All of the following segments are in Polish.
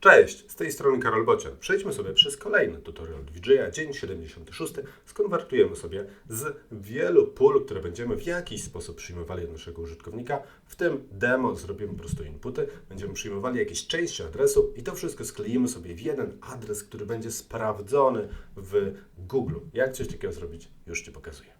Cześć, z tej strony Karol Bocian. Przejdźmy sobie przez kolejny tutorial DJ'a, dzień 76. Skonwertujemy sobie z wielu pól, które będziemy w jakiś sposób przyjmowali od naszego użytkownika. W tym demo zrobimy po prostu inputy, będziemy przyjmowali jakieś części adresu i to wszystko skleimy sobie w jeden adres, który będzie sprawdzony w Google. Jak coś takiego zrobić, już Ci pokazuję.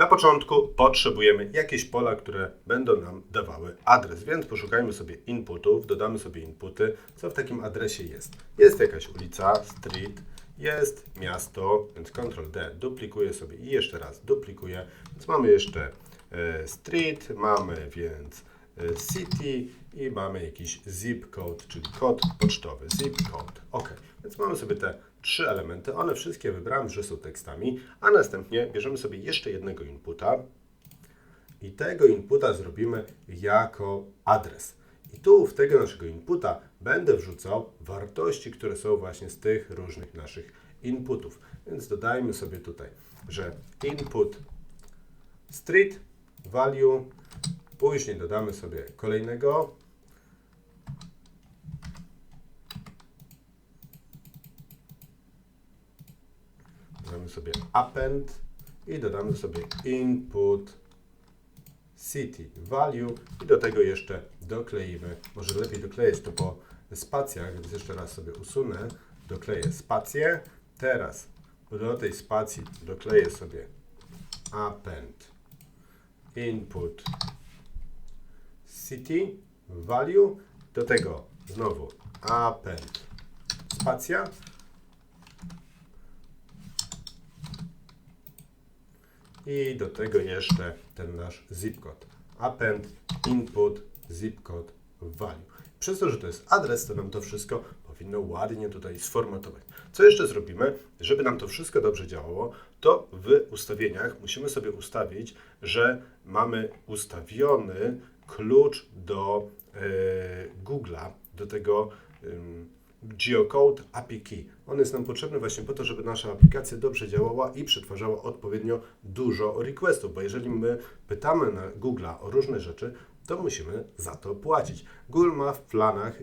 Na początku potrzebujemy jakieś pola, które będą nam dawały adres, więc poszukajmy sobie inputów, dodamy sobie inputy, co w takim adresie jest. Jest jakaś ulica, street, jest miasto, więc Ctrl D duplikuję sobie i jeszcze raz duplikuję. Więc mamy jeszcze e, street, mamy więc e, city i mamy jakiś zip code, czyli kod pocztowy, zip code. Ok, więc mamy sobie te trzy elementy. One wszystkie wybrałem, że są tekstami, a następnie bierzemy sobie jeszcze jednego inputa i tego inputa zrobimy jako adres. I tu w tego naszego inputa będę wrzucał wartości, które są właśnie z tych różnych naszych inputów. Więc dodajmy sobie tutaj, że input street value, później dodamy sobie kolejnego dodamy sobie append i dodamy sobie input city value i do tego jeszcze dokleimy, może lepiej doklejeć to po spacjach, więc jeszcze raz sobie usunę, dokleję spację, teraz do tej spacji dokleję sobie append input city value, do tego znowu append spacja i do tego jeszcze ten nasz zip code. Append, input, zip code, value. Przez to, że to jest adres, to nam to wszystko powinno ładnie tutaj sformatować. Co jeszcze zrobimy, żeby nam to wszystko dobrze działało, to w ustawieniach musimy sobie ustawić, że mamy ustawiony klucz do e, Google'a, do tego Geocode API Key. On jest nam potrzebny właśnie po to, żeby nasza aplikacja dobrze działała i przetwarzała odpowiednio dużo requestów, bo jeżeli my pytamy na Google'a o różne rzeczy, to musimy za to płacić. Google ma w planach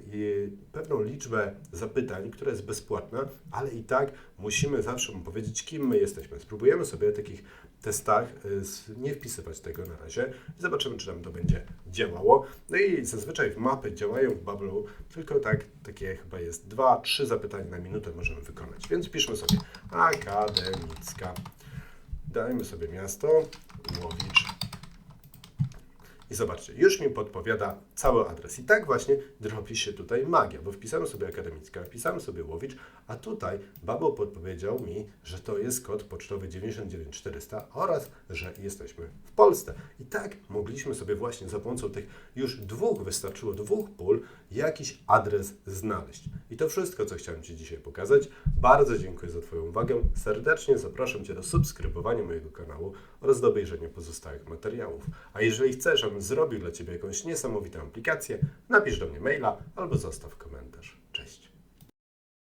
pewną liczbę zapytań, która jest bezpłatna, ale i tak musimy zawsze mu powiedzieć, kim my jesteśmy. Spróbujemy sobie w takich testach y, nie wpisywać tego na razie i zobaczymy, czy nam to będzie działało. No i zazwyczaj mapy działają w Bubble, tylko tak, takie chyba jest dwa, trzy zapytania na minutę możemy wykonać. Więc piszmy sobie akademicka. Dajmy sobie miasto, Łowicz. I zobaczcie, już mi podpowiada cały adres. I tak właśnie robi się tutaj magia, bo wpisałem sobie akademicka, wpisałem sobie Łowicz, a tutaj Babo podpowiedział mi, że to jest kod pocztowy 99400 oraz, że jesteśmy w Polsce. I tak mogliśmy sobie właśnie za pomocą tych już dwóch, wystarczyło dwóch pól, jakiś adres znaleźć. I to wszystko, co chciałem Ci dzisiaj pokazać. Bardzo dziękuję za Twoją uwagę. Serdecznie zapraszam Cię do subskrybowania mojego kanału oraz do obejrzenia pozostałych materiałów. A jeżeli chcesz, abym zrobił dla Ciebie jakąś niesamowitą aplikację, napisz do mnie maila albo zostaw komentarz.